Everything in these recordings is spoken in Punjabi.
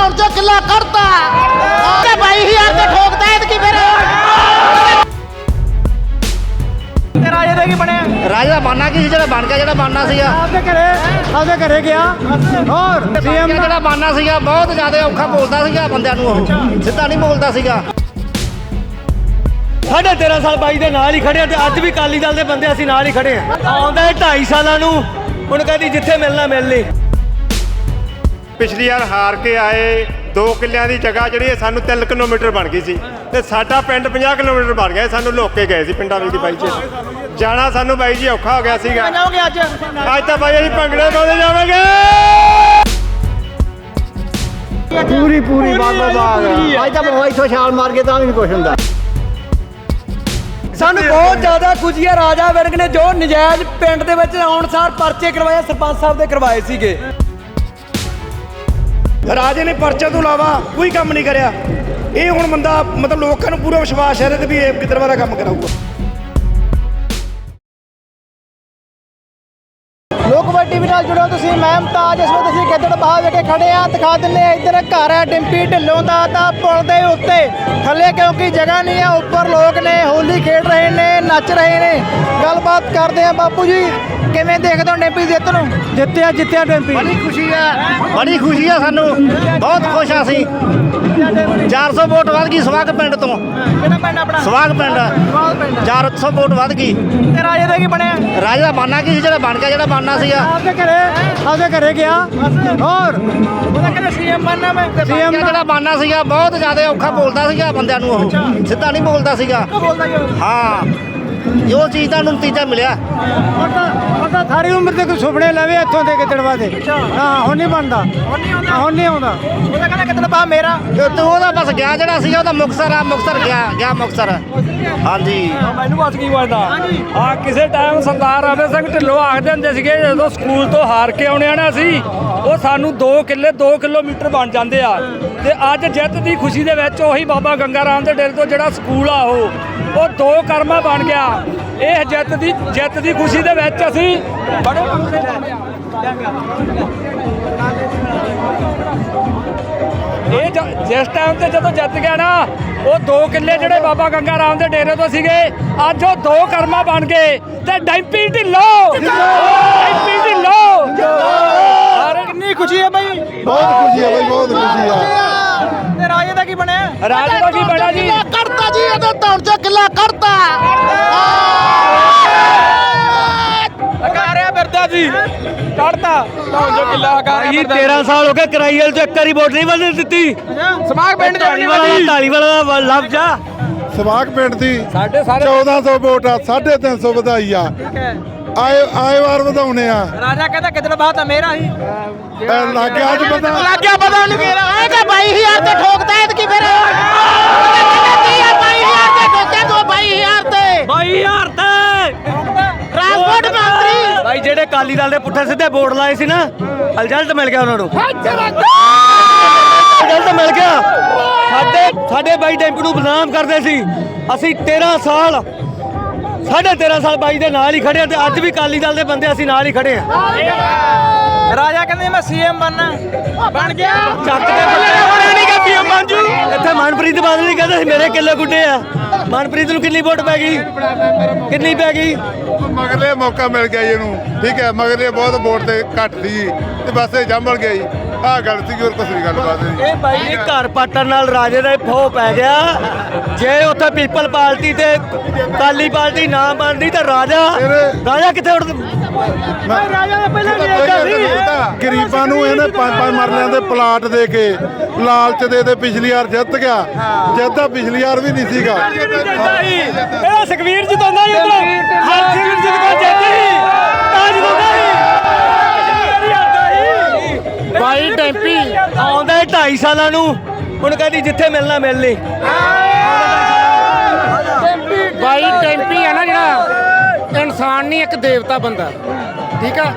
ਧੌਣ ਚੋਂ ਕਿੱਲਾ ਕੱਢਤਾ। ਤੇ ਭਾਈ ਹੀ ਆ ਕੇ ਠੋਕਦਾ ਐਤ ਕੀ ਫਿਰ। ਤੇ ਰਾਜੇ ਦਾ ਕੀ ਬਣਿਆ? ਰਾਜਾ ਬਾਨਾ ਕੀ ਸੀ? ਜਿਹੜਾ ਬਣ ਗਿਆ ਜਿਹੜਾ ਬਾਨਾ ਸੀਗਾ। ਆਪਦੇ ਘਰੇ ਆਪਦੇ ਘਰੇ ਗਿਆ। ਹੋਰ ਸੀਐਮ ਜਿਹੜਾ ਬਾਨਾ ਸੀਗਾ ਬਹੁਤ ਜ਼ਿਆਦਾ ਔਖਾ ਬੋਲਦਾ ਸੀਗਾ ਬੰਦਿਆਂ ਨੂੰ ਉਹ। ਸਿੱਧਾ ਨਹੀਂ ਬੋਲਦਾ ਸੀਗਾ। ਸਾਢੇ 13 ਸਾਲ ਬਾਈ ਦੇ ਨਾਲ ਹੀ ਖੜੇ ਆ ਤੇ ਅੱਜ ਵੀ ਕਾਲੀ ਦਲ ਦੇ ਬੰਦੇ ਅਸੀਂ ਨਾਲ ਹੀ ਖੜੇ ਆ। ਆਉਂਦਾ ਹੈ 2.5 ਸਾਲਾਂ ਨੂੰ ਹੁਣ ਕਹਿੰਦੀ ਜਿੱਥੇ ਮਿਲਣਾ ਮਿਲ ਲਈ। ਪਿਛਲੀ ਵਾਰ ਹਾਰ ਕੇ ਆਏ 2 ਕਿੱਲਿਆਂ ਦੀ ਜਗ੍ਹਾ ਜਿਹੜੀ ਸਾਨੂੰ 3 ਕਿਲੋਮੀਟਰ ਬਣ ਗਈ ਸੀ ਤੇ ਸਾਡਾ ਪਿੰਡ 50 ਕਿਲੋਮੀਟਰ ਬਣ ਗਿਆ ਇਹ ਸਾਨੂੰ ਲੋਕ ਕੇ ਗਏ ਸੀ ਪਿੰਡਾਂ ਵਿੱਚ ਦੀ ਬਾਈ ਜੀ। ਜਾਣਾ ਸਾਨੂੰ ਬਾਈ ਜੀ ਔਖਾ ਹੋ ਗਿਆ ਸੀਗਾ। ਜਾਓਗੇ ਅੱਜ? ਅੱਜ ਤਾਂ ਬਾਈ ਅਸੀਂ ਭੰਗੜੇ ਪਾਉਂਦੇ ਜਾਵਾਂਗੇ। ਪੂਰੀ ਪੂਰੀ ਬਾਗੋ ਬਾਗ ਅੱਜ ਤਾਂ ਮੈਂ ਇੱਥੋਂ ਛਾਲ ਮਾਰ ਕੇ ਤਾਂ ਵੀ ਨਹੀਂ ਕੁਛ ਹੁੰਦਾ। ਸਾਨੂੰ ਬਹੁਤ ਜ਼ਿਆਦਾ ਖੁਸ਼ੀ ਹੈ ਰਾਜਾ ਵਿਰਗ ਨੇ ਜੋ ਨਜਾਇਜ਼ ਪਿੰਡ ਦੇ ਵਿੱਚ ਆਉਣ ਸਾਰ ਪਰਚੇ ਕਰਵਾਏ ਸਰਪੰਚ ਸਾਹਿਬ ਦੇ ਕਰਵਾਏ ਸੀਗੇ। ਰਾਜੇ ਨੇ ਪਰਚੇ ਤੋਂ ਇਲਾਵਾ ਕੋਈ ਕੰਮ ਨਹੀਂ ਕਰਿਆ। ਇਹ ਹੁਣ ਬੰਦਾ ਮਤਲਬ ਲੋਕਾਂ ਨੂੰ ਪੂਰਾ ਵਿਸ਼ਵਾਸ ਹੈ ਇਹਦੇ ਤੇ ਵੀ ਇਹ ਕਿਦਰਵਾ ਦਾ ਕੰਮ ਕਰਾਊਗਾ। ਨਾਲ ਜੁੜੋ ਤੁਸੀਂ ਮੈਂ ਮੁਮਤਾਜ ਇਸ ਵੇਲੇ ਤੁਸੀਂ ਗਿੱਦੜ ਬਾਹ ਵਿਖੇ ਖੜੇ ਆ ਦਿਖਾ ਦਿੰਨੇ ਆ ਇੱਧਰ ਘਰ ਹੈ ਡਿੰਪੀ ਢਿੱਲੋਂ ਦਾ ਤਾਂ ਪੁਲ ਦੇ ਉੱਤੇ। ਥੱਲੇ ਕਿਉਂਕਿ ਜਗ੍ਹਾ ਨਹੀਂ ਆ ਉੱਪਰ ਲੋਕ ਨੇ ਹੋਲੀ ਖੇਡ ਰਹੇ ਨੇ ਨੱਚ ਰਹੇ ਨੇ। ਗੱਲਬਾਤ ਕਰਦੇ ਆ ਬਾਪੂ ਜੀ ਕਿਵੇਂ ਦੇਖਦੇ ਹੋ ਡਿੰਪੀ ਜਿੱਤ ਨੂੰ? ਜਿੱਤਿਆ ਜਿੱਤਿਆ ਡਿੰਪੀ। ਬੜੀ ਖੁਸ਼ੀ ਆ ਬੜੀ ਖੁਸ਼ੀ ਆ ਸਾਨੂੰ ਬਹੁਤ ਖੁਸ਼ ਆ ਅਸੀਂ। 400 ਵੋਟ ਵੱਧ ਗਈ ਸਵਾਗ ਪਿੰਡ ਤੋਂ। ਕਿਹੜਾ ਪਿੰਡ ਆਪਣਾ? ਸਵਾਗ ਪਿੰਡ। ਸਵਾਲ ਪਿੰਡ। 400 ਵੋਟ ਵੱਧ ਗਈ। ਤੇ ਰਾਜੇ ਦਾ ਕੀ ਬਣਿਆ? ਰਾਜਾ ਬਾਨਾ ਕੀ ਸੀ? ਜਿਹੜਾ ਬਣ ਗਿਆ ਜਿਹੜਾ ਬਾਨਾ ਸੀਗਾ। ਆਪਦੇ ਘਰੇ ਆਪਦੇ ਘਰੇ ਗਿਆ। ਹੋਰ? ਉਹਦਾ ਕਹਿੰਦਾ ਸੀਐਮ ਬਣਨਾ ਮੈਂ ਸੀਐਮ ਜਿਹੜਾ ਬਾਨਾ ਸੀਗਾ ਬਹੁਤ ਜ਼ਿਆਦਾ ਔਖਾ ਬੋਲਦਾ ਸੀਗਾ ਬੰਦਿਆਂ ਨੂੰ ਉਹ। ਸਿੱਧਾ ਨਹੀਂ ਬੋਲਦਾ ਸੀਗਾ। ਹਾਂ। ਜੋ ਚੀਜ਼ ਦਾ ਉਹਨੂੰ ਨਤੀਜਾ ਮਿਲਿਆ। ਤਾਂ ਸਾਰੀ ਉਮਰ ਦੇ ਕੋਈ ਸੁਪਨੇ ਲਵੇ ਇੱਥੋਂ ਦੇ ਗਿੱਦੜਵਾ ਦੇ। ਹਾਂ ਹੁਣ ਨਹੀਂ ਬਣਦਾ। ਹੁਣ ਨਹੀਂ ਆਉਂਦਾ। ਹੁਣ ਨਹੀਂ ਆਉਂਦਾ। ਉਹਦਾ ਕਹਿੰਦਾ ਗਿੱਦੜ ਬਾ ਮੇਰਾ? ਤੇ ਉਹਦਾ ਬਸ ਗਿਆ ਜਿਹੜਾ ਸੀਗਾ ਉਹਦਾ ਮੁਕਸਰ ਆ ਮੁਕਸਰ ਗਿਆ ਗਿਆ ਮੁਕਸਰ ਹਾਂਜੀ। ਮੈਨੂੰ ਬਸ ਕੀ ਬਣਦਾ। ਆ ਕਿਸੇ ਟਾਈਮ ਸਰਦਾਰ ਰਾਵੇ ਸਿੰਘ ਢਿੱਲੋਂ ਆਖਦੇ ਹੁੰਦੇ ਸੀਗੇ ਜਦੋਂ ਸਕੂਲ ਤੋਂ ਹਾਰ ਕੇ ਆਉਣੇ ਆ ਨਾ ਅਸੀਂ ਉਹ ਸਾਨੂੰ 2 ਕਿੱਲੇ 2 ਕਿਲੋਮੀਟਰ ਬਣ ਜਾਂਦੇ ਆ। ਤੇ ਅੱਜ ਜਿੱਤ ਦੀ ਖੁਸ਼ੀ ਦੇ ਵਿੱਚ ਉਹੀ ਬਾਬਾ ਗੰਗਾ ਰਾਮ ਦੇ ਡੇਰੇ ਤੋਂ ਜਿਹੜਾ ਸਕੂਲ ਆ ਉਹ ਉਹ ਦੋ ਕਰਮਾ ਬਣ ਗਿਆ। ਇਹ ਜਿੱਤ ਦੀ ਜਿੱਤ ਦੀ ਖੁਸ਼ੀ ਦੇ ਵਿੱਚ ਅਸੀਂ ਬੜੇ ਆ ਇਹ ਜ- ਜਿਸ ਟਾਈਮ ਤੇ ਜਦੋਂ ਜਿੱਤ ਗਿਆ ਨਾ ਉਹ ਦੋ ਕਿੱਲੇ ਜਿਹੜੇ ਬਾਬਾ ਗੰਗਾ ਰਾਮ ਦੇ ਡੇਰੇ ਤੋਂ ਸੀਗੇ ਅੱਜ ਉਹ ਦੋ ਕਰਮਾ ਬਣ ਗਏ ਤੇ ਡੈਂਪੀ ਢਿੱਲੋਂ ਡੈਂਪੀ ਢਿੱਲੋਂ ਅਰੇ ਕਿੰਨੀ ਖੁਸ਼ੀ ਹੈ ਬਈ। ਬਹੁਤ ਖੁਸ਼ੀ ਹੈ ਬਈ ਬਹੁਤ ਖੁਸ਼ੀ ਆ ਤੇ ਰਾਜੇ ਦਾ ਕੀ ਬਣਿਆ? ਰਾਜ ਦਾ ਕੀ ਬਣਾ ਇਹਦੇ ਧੌਣ ਚੋਂ ਕਿੱਲਾ ਕੱਢਤਾ ਹਕਾਰਿਆ ਫਿਰਦਾ ਜੀ ਕੱਢਤਾ ਤਾਂ ਜੋ ਕਿੱਲਾ ਜੀ 13 ਸਾਲ ਹੋ ਗਏ ਕਰਾਈਲ ਚ ਇੱਕ ਵਾਰੀ ਵੋਟ ਨਹੀਂ ਬਦਲ ਦਿੱਤੀ ਸਮਾਗ ਪਿੰਡ ਦੇ ਢਾਲੀ ਵਾਲਾ ਢਾਲੀ ਵਾਲਾ ਦਾ ਲਫ਼ਜ਼ ਆ ਸਵਾਗ ਪਿੰਡ ਦੀ ਸਾਡੇ ਸਾਰੇ 1400 ਵੋਟ ਆ 350 ਵਧਾਈ ਆ ਆਏ ਆਏ ਵਾਰ ਵਧਾਉਣੇ ਆ ਰਾਜਾ ਕਹਿੰਦਾ ਗਿੱਦੜ ਬਾਹ ਤਾਂ ਮੇਰਾ ਹੀ ਇਹ ਲੱਗ ਗਿਆ ਅੱਜ ਪਤਾ ਲੱਗ ਗਿਆ ਪਤਾ ਉਹਨੂੰ ਕਿਹੜਾ ਆਏਗਾ ਬਾਈ ਹਜ਼ਾਰ ਤੇ ਠੋਕਦਾ ਐਤ ਕੀ ਫਿਰ ਭਾਈ ਜਿਹੜੇ ਕਾਲੀ ਦਲ ਦੇ ਪੁੱਠੇ ਸਿੱਧੇ ਬੋਰਡ ਲਾਏ ਸੀ ਨਾ ਰਿਜ਼ਲਟ ਮਿਲ ਗਿਆ ਉਹਨਾਂ ਨੂੰ। ਰਿਜ਼ਲਟ ਮਿਲ ਗਿਆ। ਸਾਡੇ ਸਾਡੇ ਬਾਈ ਡੈਂਪੀ ਨੂੰ ਬਦਨਾਮ ਕਰਦੇ ਸੀ। ਅਸੀਂ 13 ਸਾਲ ਸਾਢੇ 13 ਸਾਲ ਬਾਈ ਦੇ ਨਾਲ ਹੀ ਖੜੇ ਆ ਤੇ ਅੱਜ ਵੀ ਕਾਲੀ ਦਲ ਦੇ ਬੰਦੇ ਅਸੀਂ ਨਾਲ ਹੀ ਖੜੇ ਆ ਰਾਜਾ ਕਹਿੰਦੇ ਮੈਂ ਸੀਐਮ ਬਣਨਾ। ਬਣ ਗਿਆ। ਚੱਕ ਦੇ ਬੱਲੇ ਨਹੀਂ ਕਿ ਪੀਐਮ ਮੰਜੂ ਇੱਥੇ ਮਨਪ੍ਰੀਤ ਬਾਦਲ ਨਹੀਂ ਕਹਿੰਦੇ ਸੀ ਮੇਰੇ ਕਿੱਲੇ ਗੁੱਡੇ ਆ। ਮਨਪ੍ਰੀਤ ਨੂੰ ਕਿੰਨੀ ਵੋਟ ਪੈ ਗਈ? ਕਿੰਨੀ ਪੈ ਗਈ? ਮਗਰਲੇ ਮੌਕਾ ਮਿਲ ਗਿਆ ਜੀ ਇਹਨੂੰ। ਠੀਕ ਹੈ ਮਗਰਲੇ ਬਹੁਤ ਵੋਟ ਤੇ ਘੱਟ ਸੀ ਤੇ ਬਸ ਇਹ ਜੰਮਲ ਗਿਆ ਜੀ। ਆਹ ਗੱਲ ਸੀ ਹੋਰ ਕੁਛ ਨਹੀਂ ਗੱਲਬਾਤ ਨਹੀਂ। ਇਹ ਬਾਈ ਜੀ ਘਰ ਪਾਟਣ ਨਾਲ ਰਾਜੇ ਦਾ ਫੋ ਪੈ ਗਿਆ। ਜੇ ਉੱਥੇ ਪੀਪਲ ਪਾਰਟੀ ਤੇ ਕਾਲੀ ਪਾਰਟੀ ਨਾ ਬਣਦੀ ਤਾਂ ਰਾਜਾ ਰਾਜਾ ਕਿੱਥੇ ਉੱਠ ਰਾਜਾ ਨੇ ਪਹਿਲਾਂ ਵੀ ਗਰੀਬਾਂ ਨੂੰ ਇਹਨੇ ਪੰਜ ਪੰਜ ਮਰਲਿਆਂ ਦੇ ਪਲਾਟ ਦੇ ਕੇ ਲਾਲਚ ਦੇ ਦੇ ਪਿਛਲੀ ਵਾਰ ਜਿੱਤ ਗਿਆ। ਜਿੱਤਦਾ ਪਿਛਲੀ ਵਾਰ ਵੀ ਨਹੀਂ ਸੀਗਾ। ਇਹ ਸੁਖਵੀਰ ਜਿਤਾਉਂਦਾ ਹੀ ਉਧਰ ਹਰ ਸਿੰਘ ਜਿੱਤ ਕੇ ਜਿੱਤੀ ਤਾਂ ਜਿਤਾਉਂਦਾ ਬਾਈ ਟੈਂਪੀ ਆਉਂਦਾ 2.5 ਸਾਲਾਂ ਨੂੰ। ਹੁਣ ਕਹਿੰਦੀ ਜਿੱਥੇ ਮਿਲਣਾ ਮਿਲ ਲਈ। ਬਾਈ ਟੈਂਪੀ ਆ ਨਾ ਜਿਹੜਾ ਇਨਸਾਨ ਨਹੀਂ ਇੱਕ ਦੇਵਤਾ ਬੰਦਾ। ਠੀਕ ਆ?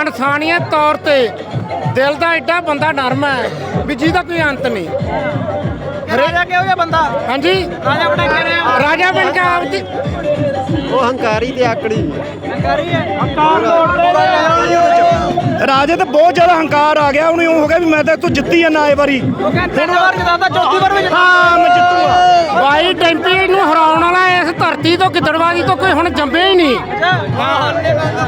ਇਨਸਾਨੀਅਤ ਤੌਰ ਤੇ ਦਿਲ ਦਾ ਐਡਾ ਬੰਦਾ ਨਰਮ ਹੈ ਵੀ ਜਿਹਦਾ ਕੋਈ ਅੰਤ ਨਹੀਂ। ਰਾਜਾ ਕਿਹੋ ਜਿਹਾ ਬੰਦਾ? ਹਾਂਜੀ? ਰਾਜਾ ਬਣਾ ਕੇ ਰਾਜਾ ਬਣ ਕੇ ਆਪ ਦੀ ਉਹ ਹੰਕਾਰੀ ਤੇ ਆਕੜੀ। ਕਰੀ ਹੈ ਹੰਕਾਰ ਤੋੜਦੇ ਰਾਜੇ ਤੇ ਬਹੁਤ ਜ਼ਿਆਦਾ ਹੰਕਾਰ ਆ ਗਿਆ ਉਹਨੂੰ ਇਉਂ ਹੋ ਗਿਆ ਵੀ ਮੈਂ ਤਾਂ ਤੂੰ ਜਿੱਤੀ ਜਾਣਾ ਇਹ ਵਾਰੀ। ਉਹ ਕਹਿੰਦਾ ਤਿੰਨ ਵਾਰ ਜਿਤਾਤਾ ਚੌਥੀ ਵਾਰ ਵੀ ਜਿਤਾ ਹਾਂ ਮੈਂ ਜਿੱਤੂਗਾ। ਬਾਈ ਟੈਂਪੀ ਨੂੰ ਹਰਾਉਣ ਵਾਲਾ ਇਸ ਧਰਤੀ ਤੋਂ ਗਿੱਦੜਵਾਦੀ ਤੋਂ ਕੋਈ ਹੁਣ ਜੰਮਿਆ ਹੀ ਨਹੀਂ।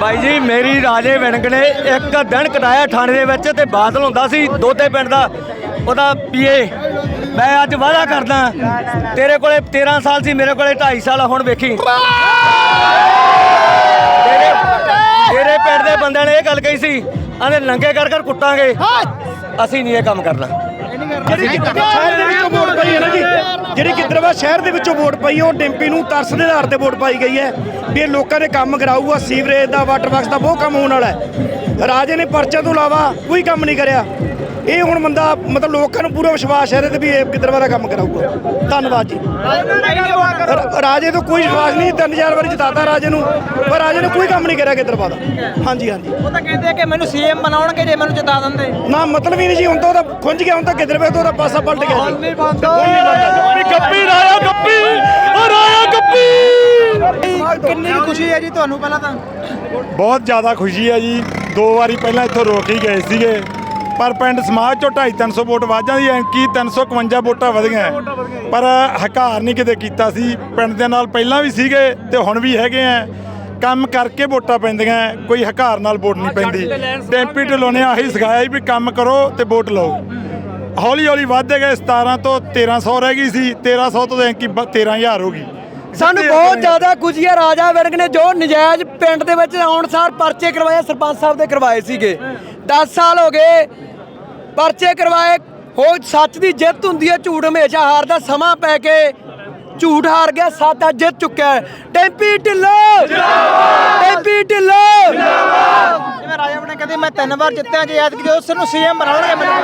ਬਾਈ ਜੀ ਮੇਰੀ ਰਾਜੇ ਵਿਣਗ ਨੇ ਇੱਕ ਦਿਨ ਕਟਾਇਆ ਥਾਣੇ ਦੇ ਵਿੱਚ ਤੇ ਬਾਦਲ ਹੁੰਦਾ ਸੀ ਦੋਦੇ ਪਿੰਡ ਦਾ ਉਹਦਾ ਪੀਏ। ਮੈਂ ਅੱਜ ਵਾਅਦਾ ਕਰਦਾ ਤੇਰੇ ਕੋਲੇ 13 ਸਾਲ ਸੀ ਮੇਰੇ ਕੋਲੇ 2.5 ਸਾਲ ਆ, ਹੁਣ ਵੇਖੀ। ਤੇਰੇ ਤੇਰੇ ਪਿੰਡ ਦੇ ਬੰਦਿਆਂ ਨੇ ਇਹ ਗੱਲ ਕਹੀ ਸੀ ਆਂਦੇ ਨੰਗੇ ਕਰ ਕਰ ਕੁੱਟਾਂਗੇ। ਅਸੀਂ ਨਹੀਂ ਇਹ ਕੰਮ ਕਰਨਾ। ਜਿਹੜੀ ਸ਼ਹਿਰ ਦੇ ਵਿੱਚੋਂ ਵੋਟ ਪਈ ਹੈ ਨਾ ਜੀ? ਜਿਹੜੀ ਗਿੱਦੜਵਾ ਸ਼ਹਿਰ ਦੇ ਵਿੱਚੋਂ ਵੋਟ ਪਈ ਹੈ, ਉਹ ਡਿੰਪੀ ਨੂੰ ਤਰਸ ਦੇ ਆਧਾਰ ਤੇ ਵੋਟ ਪਾਈ ਗਈ ਹੈ। ਵੀ ਇਹ ਲੋਕਾਂ ਦੇ ਕੰਮ ਕਰਾਊਗਾ ਸੀਵਰੇਜ ਦਾ ਵਾਟਰ ਵਰਕਸ ਦਾ ਬਹੁਤ ਕੰਮ ਹੋਣ ਵਾਲਾ ਹੈ। ਰਾਜੇ ਨੇ ਪਰਚੇ ਤੋਂ ਇਲਾਵਾ ਕੋਈ ਕੰਮ ਨਹੀਂ ਕਰਿਆ। ਇਹ ਹੁਣ ਬੰਦਾ ਮਤਲਬ ਲੋਕਾਂ ਨੂੰ ਪੂਰਾ ਵਿਸ਼ਵਾਸ ਹੈ ਇਹਦੇ ਤੇ ਵੀ ਇਹ ਗਿੱਦੜਵਾ ਦਾ ਕੰਮ ਕਰਾਊਗਾ। ਧੰਨਵਾਦ ਜੀ। ਰ- ਰਾਜੇ ਤੋਂ ਕੋਈ ਵਿਸ਼ਵਾਸ ਨਹੀਂ ਤਿੰਨ ਚਾਰ ਵਾਰੀ ਜਿਤਾਤਾ ਰਾਜੇ ਨੂੰ ਪਰ ਰਾਜੇ ਨੇ ਕੋਈ ਕੰਮ ਨਹੀਂ ਕਰਿਆ ਗਿੱਦੜਵਾ ਦਾ ਹਾਂਜੀ ਹਾਂਜੀ। ਉਹ ਤਾਂ ਕਹਿੰਦੇ ਆ ਕਿ ਮੈਨੂੰ ਸੀਐਮ ਬਣਾਉਣਗੇ ਜੇ ਮੈਨੂੰ ਜਿਤਾ ਦਿੰਦੇ। ਨਾ ਮਤਲਬ ਹੀ ਨਹੀਂ ਜੀ ਹੁਣ ਤਾਂ ਉਹਦਾ ਖੁੰਝ ਗਿਆ ਹੁਣ ਤਾਂ ਗਿੱਦੜਵੇ ਤੋਂ ਉਹਦਾ ਪਾਸਾ ਪਲਟ ਗਿਆ ਜੀ। ਨਹੀਂ ਗੱਪੀ ਰਾਇਆ ਗੱਪੀ ਓ ਰਾਇਆ ਗੱਪੀ। ਕਿੰਨੀ ਕੁ ਖੁਸ਼ੀ ਹੈ ਜੀ ਤੁਹਾਨੂੰ ਪਹਿਲਾਂ ਤਾਂ? ਬਹੁਤ ਜ਼ਿਆਦਾ ਖੁਸ਼ੀ ਹੈ ਜੀ। ਦੋ ਵਾਰੀ ਪਹਿਲਾਂ ਇੱਥੋਂ ਰੋਕ ਹੀ ਗਏ ਸੀਗੇ। ਪਰ ਪਿੰਡ ਸਮਾਜ ਚੋਂ 2.5 300 ਵੋਟ ਵੱਧ ਜਾਂਦੀ ਐ ਕੀ 351 ਵੋਟਾਂ ਵਧੀਆਂ। ਪਰ ਹਕਾਰ ਨਹੀਂ ਕਿਤੇ ਕੀਤਾ ਸੀ। ਪਿੰਡ ਦੇ ਨਾਲ ਪਹਿਲਾਂ ਵੀ ਸੀਗੇ ਤੇ ਹੁਣ ਵੀ ਹੈਗੇ ਆ। ਕੰਮ ਕਰਕੇ ਵੋਟਾਂ ਪੈਂਦੀਆਂ ਕੋਈ ਹਕਾਰ ਨਾਲ ਵੋਟ ਨਹੀਂ ਪੈਂਦੀ। ਡੈਂਪੀ ਢਿੱਲੋਂ ਨੇ ਆਹੀ ਸਿਖਾਇਆ ਵੀ ਕੰਮ ਕਰੋ ਤੇ ਵੋਟ ਲਓ। ਹੌਲੀ ਹੌਲੀ ਵੱਧਦੇ ਗਏ 17 ਤੋਂ 1300 ਰਹਿ ਗਈ ਸੀ 1300 ਤੋਂ ਐਂਕੀ 13000 ਹੋ ਗਈ। ਸਾਨੂੰ ਬਹੁਤ ਜ਼ਿਆਦਾ ਹੈ ਰਾਜਾ ਵਿਰਗ ਨੇ ਜੋ ਨਜਾਇਜ਼ ਪਿੰਡ ਦੇ ਵਿੱਚ ਆਉਣ ਸਾਰ ਪਰਚੇ ਕਰਵਾਏ ਸਰਪੰਚ ਸਾਹਿਬ ਦੇ ਕਰਵਾਏ ਸੀਗੇ। 10 ਸਾਲ ਹੋ ਗਏ ਪਰਚੇ ਕਰਵਾਏ। ਹੋ ਸੱਚ ਦੀ ਜਿੱਤ ਹੁੰਦੀ ਹੈ। ਝੂਠ ਹਮੇਸ਼ਾ ਹਾਰਦਾ ਸਮਾਂ ਪੈ ਕੇ ਝੂਠ ਹਾਰ ਗਿਆ। ਸੱਚ ਅੱਜ ਜਿੱਤ ਚੁੱਕਿਆ ਹੈ। ਟੈਂਪੀ ਢਿੱਲੋਂ! ਟੈਂਪੀ ਢਿੱਲੋਂ! ਜਿਵੇਂ ਰਾਜਾ ਬਣੇ ਕਹਿੰਦੇ ਮੈਂ ਤਿੰਨ ਵਾਰ ਜਿੱਤਿਆ ਜੇ ਐਤਕੀ ਜਦੋਂ ਉਸ ਨੂੰ ਸੀਐਮ ਬਣਾਉਣਗੇ ਮੈਨੂੰ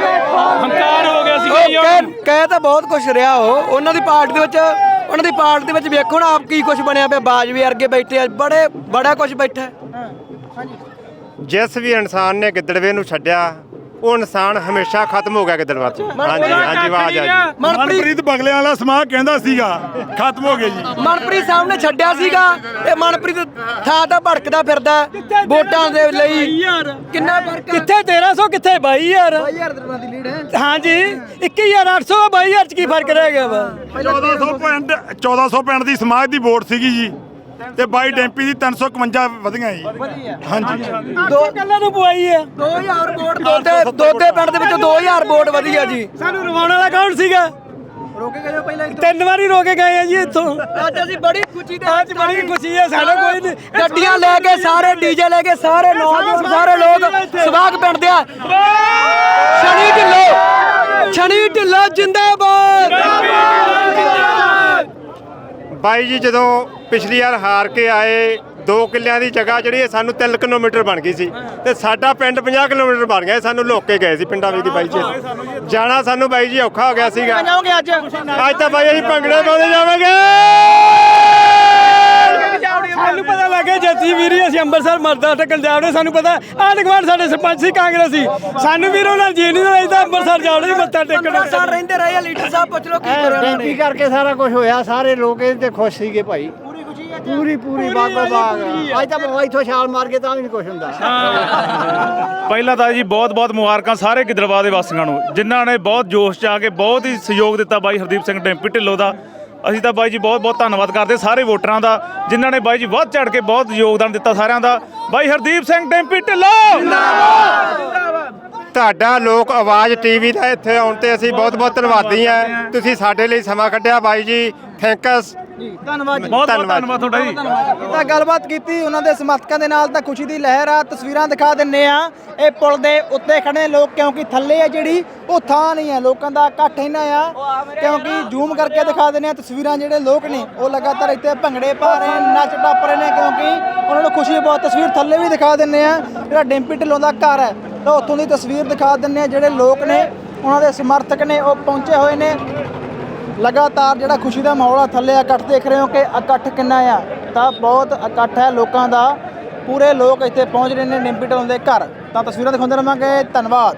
ਹੰਕਾਰ ਹੋ ਗਿਆ ਉਹ ਕਹਿ ਕਹਿ ਤਾਂ ਬਹੁਤ ਕੁਝ ਰਿਹਾ ਉਹ। ਉਹਨਾਂ ਦੀ ਪਾਰਟੀ ਦੇ ਵਿੱਚ ਉਹਨਾਂ ਦੀ ਪਾਰਟੀ ਦੇ ਵਿੱਚ ਵੇਖੋ ਨਾ ਆਪ ਕੀ ਕੁਝ ਬਣਿਆ ਪਿਆ। ਬਾਜਵੇ ਵਰਗੇ ਬੈਠੇ ਆ। ਬੜੇ ਬੜਾ ਕੁਝ ਬੈਠਾ ਹੈ। ਜਿਸ ਵੀ ਇਨਸਾਨ ਨੇ ਗਿੱਦੜਵੇ ਨੂੰ ਛੱਡਿਆ ਉਹ ਇਨਸਾਨ ਹਮੇਸ਼ਾ ਖਤਮ ਹੋ ਗਿਆ ਗਿੱਦੜਵਾ ਤੋਂ ਹਾਂਜੀ ਹਾਂਜੀ ਆਵਾਜ਼ ਆ ਜੀ। ਮਨਪ੍ਰੀਤ ਬਗਲਿਆਂ ਵਾਲਾ ਸਮਾਜ ਕਹਿੰਦਾ ਸੀਗਾ ਖਤਮ ਹੋ ਗਿਆ ਜੀ। ਮਨਪ੍ਰੀਤ ਸਾਹਿਬ ਨੇ ਛੱਡਿਆ ਸੀਗਾ ਤੇ ਮਨਪ੍ਰੀਤ ਥਾਂ ਤਾਂ ਭੜਕਦਾ ਫਿਰਦਾ ਵੋਟਾਂ ਦੇ ਲਈ ਕਿੰਨਾ ਫ਼ਰਕ? ਕਿੱਥੇ 1300 ਕਿੱਥੇ 22000 22000 ਦਰਾਂ ਦੀ ਲੀਡ ਹੈ। ਹਾਂਜੀ 21800 22000 ਚ ਕੀ ਫ਼ਰਕ ਰਹਿ ਗਿਆ ਵਾ? 1400 ਪਿੰਡ 1400 ਪਿੰਡ ਦੀ ਸਮਾਜ ਦੀ ਵੋਟ ਸੀਗੀ ਜੀ। ਤੇ ਬਾਈ ਡੈਂਪੀ ਦੀ 351 ਵਧੀਆਂ ਜੀ। ਹਾਂਜੀ। ਦੋ ਕੱਲਾਂ ਨੂੰ ਪਵਾਈ ਆ। 2000 ਵੋਟ ਦੋਦੇ ਦੋਦੇ ਪਿੰਡ ਦੇ ਵਿੱਚੋਂ 2000 ਵੋਟ ਵਧੀਆ ਜੀ। ਸਾਨੂੰ ਰਵਾਉਣ ਵਾਲਾ ਕੌਣ ਸੀਗਾ? ਰੋਕੇ ਗਏ ਹੋ ਪਹਿਲਾਂ ਤਿੰਨ ਵਾਰੀ ਰੋਕੇ ਗਏ ਆ ਜੀ ਇੱਥੋਂ। ਅੱਜ ਅਸੀਂ ਬੜੀ ਖੁਸ਼ੀ ਦੇ ਅੱਜ ਬੜੀ ਖੁਸ਼ੀ ਹੈ ਸਾਡਾ ਕੋਈ ਨਹੀਂ। ਗੱਡੀਆਂ ਲੈ ਕੇ ਸਾਰੇ ਡੀਜੇ ਲੈ ਕੇ ਸਾਰੇ ਨੌਜਵਾਨ ਸਾਰੇ ਲੋਕ ਸਵਾਗ ਪਿੰਡ ਦੇ ਆ। ਛਣੀ ਢਿੱਲੋਂ। ਛਣੀ ਢਿੱਲੋਂ ਜਿੰਦਾਬਾਦ। ਬਾਈ ਜੀ ਜਦੋਂ ਪਿਛਲੀ ਵਾਰ ਹਾਰ ਕੇ ਆਏ 2 ਕਿੱਲਿਆਂ ਦੀ ਜਗ੍ਹਾ ਜਿਹੜੀ ਹੈ ਸਾਨੂੰ 3 ਕਿਲੋਮੀਟਰ ਬਣ ਗਈ ਸੀ। ਤੇ ਸਾਡਾ ਪਿੰਡ 50 ਕਿਲੋਮੀਟਰ ਬਣ ਗਿਆ ਸਾਨੂੰ ਲੋਕ ਕੇ ਗਏ ਸੀ ਪਿੰਡਾਂ ਵਿੱਚ ਦੀ ਬਾਈ ਜੀ। ਜਾਣਾ ਸਾਨੂੰ ਬਾਈ ਜੀ ਔਖਾ ਹੋ ਗਿਆ ਸੀਗਾ। ਅੱਜ ਤਾਂ ਬਾਈ ਅਸੀਂ ਭੰਗੜੇ ਪਾਉਂਦੇ ਜਾਵਾਂਗੇ। ਸਾਨੂੰ ਪਤਾ ਲੱਗੇ ਜੱਤੀ ਵੀਰੀ ਅਸੀਂ ਅੰਮ੍ਰਿਤਸਰ ਮਰਦਾ ਟੱਕਣ ਜਾਵੜੇ ਸਾਨੂੰ ਪਤਾ ਆਂਢ ਗੁਆਂਢ ਸਾਡੇ ਸਰਪੰਚ ਸੀ ਕਾਂਗਰਸੀ ਸਾਨੂੰ ਵੀਰ ਉਹਨਾਂ ਜੀ ਨਹੀਂ ਲੱਗਦਾ ਅੰਮ੍ਰਿਤਸਰ ਜਾਵੜੇ ਮੱਥਾ ਟੇਕਣ ਸਾਰ ਰਹਿੰਦੇ ਰਹੇ ਆ ਲੀਡਰ ਸਾਹਿਬ ਪੁੱਛ ਲਓ ਕੀ ਕਰਿਆ ਉਹਨਾਂ ਨੇ। ਕਰਕੇ ਸਾਰਾ ਕੁਝ ਹੋਇਆ ਸਾਰੇ ਲੋਕ ਇਹਦੇ ਤੇ ਖੁਸ਼ ਸੀਗੇ ਭਾਈ। ਪੂਰੀ ਖੁਸ਼ੀ ਹੈ ਪੂਰੀ ਪੂਰੀ ਬਾਗੋ ਬਾਗ। ਅੱਜ ਤਾਂ ਮੈਂ ਇੱਥੋਂ ਛਾਲ ਮਾਰ ਕੇ ਤਾਂ ਵੀ ਨਹੀਂ ਕੁਝ ਹੁੰਦਾ। ਪਹਿਲਾਂ ਤਾਂ ਜੀ ਬਹੁਤ ਬਹੁਤ ਮੁਬਾਰਕਾਂ ਸਾਰੇ ਗਿੱਦੜਵਾ ਦੇ ਵਾਸੀਆਂ ਨੂੰ ਜਿਨ੍ਹਾਂ ਨੇ ਬਹੁਤ ਜੋਸ਼ ਚ ਆ ਕੇ ਬਹੁਤ ਹੀ ਸਹਿਯੋਗ ਦਿੱਤਾ ਬਾਈ ਹਰਦੀਪ ਸਿੰਘ ਡੈਂਪੀ ਢਿੱਲੋਂ ਦਾ। ਅਸੀਂ ਤਾਂ ਬਾਈ ਜੀ ਬਹੁਤ ਬਹੁਤ ਧੰਨਵਾਦ ਕਰਦੇ ਸਾਰੇ ਵੋਟਰਾਂ ਦਾ, ਜਿਨ੍ਹਾਂ ਨੇ ਬਾਈ ਜੀ ਵੱਧ ਚੜ ਕੇ ਬਹੁਤ ਯੋਗਦਾਨ ਦਿੱਤਾ ਸਾਰਿਆਂ ਦਾ। ਬਾਈ ਹਰਦੀਪ ਸਿੰਘ ਟੈਂਪੀ ਢਿੱਲੋਂ! ਤੁਹਾਡਾ ਲੋਕ ਆਵਾਜ਼ ਟੀਵੀ ਦਾ ਇੱਥੇ ਆਉਣ ਤੇ ਅਸੀਂ ਬਹੁਤ ਬਹੁਤ ਧੰਨਵਾਦੀ ਆ ਤੁਸੀਂ ਸਾਡੇ ਲਈ ਸਮਾਂ ਕੱਢਿਆ ਬਾਈ ਜੀ। ਥੈਂਕਸ ਧੰਨਵਾਦ ਜੀ। ਬਹੁਤ ਬਹੁਤ ਧੰਨਵਾਦ। ਤੁਹਾਡਾ ਜੀ। ਤਾਂ ਗੱਲਬਾਤ ਕੀਤੀ ਉਹਨਾਂ ਦੇ ਸਮਰਥਕਾਂ ਦੇ ਨਾਲ ਤਾਂ ਖੁਸ਼ੀ ਦੀ ਲਹਿਰ ਆ ਤਸਵੀਰਾਂ ਦਿਖਾ ਦਿੰਨੇ ਆ। ਇਹ ਪੁਲ ਦੇ ਉੱਤੇ ਖੜੇ ਲੋਕ ਕਿਉਂਕਿ ਥੱਲੇ ਆ ਜਿਹੜੀ ਉਹ ਥਾਂ ਨਹੀਂ ਆ ਲੋਕਾਂ ਦਾ ਇਕੱਠ ਇੰਨਾ ਆ ਕਿਉਂਕਿ ਜ਼ੂਮ ਕਰਕੇ ਦਿਖਾ ਦਿੰਨੇ ਆ ਤਸਵੀਰਾਂ ਜਿਹੜੇ ਲੋਕ ਨੇ। ਉਹ ਲਗਾਤਾਰ ਇੱਥੇ ਭੰਗੜੇ ਪਾ ਰਹੇ ਨੇ ਨੱਚ ਟੱਪ ਰਹੇ ਨੇ ਕਿਉਂਕਿ ਉਹਨਾਂ ਨੂੰ ਖੁਸ਼ੀ ਬਹੁਤ ਤਸਵੀਰ ਥੱਲੇ ਵੀ ਦਿਖਾ ਦਿੰਨੇ ਆ। ਜਿਹੜਾ ਡਿੰਪੀ ਢਿੱਲੋਂ ਦਾ ਘਰ ਹੈ ਤਾਂ ਉੱਥੋਂ ਦੀ ਤਸਵੀਰ ਦਿਖਾ ਦਿੰਨੇ ਆ ਜਿਹੜੇ ਲੋਕ ਨੇ, ਉਹਨਾਂ ਦੇ ਸਮਰਥਕ ਨੇ, ਉਹ ਪਹੁੰਚੇ ਹੋਏ ਨੇ। ਲਗਾਤਾਰ ਜਿਹੜਾ ਖੁਸ਼ੀ ਦਾ ਮਾਹੌਲ ਆ, ਥੱਲੇ ਇਕੱਠ ਦੇਖ ਰਹੇ ਹੋ ਕਿ ਇਕੱਠ ਕਿੰਨਾ ਆ। ਤਾਂ ਬਹੁਤ ਇਕੱਠ ਹੈ ਲੋਕਾਂ ਦਾ। ਪੂਰੇ ਲੋਕ ਇੱਥੇ ਪਹੁੰਚ ਰਹੇ ਨੇ, ਨਿੰਬੀ ਢਿੱਲੋਂ ਦੇ ਘਰ। ਤਾਂ ਤਸਵੀਰਾਂ ਦਿਖਾਉਂਦੇ ਰਵਾਂਗੇ। ਧੰਨਵਾਦ।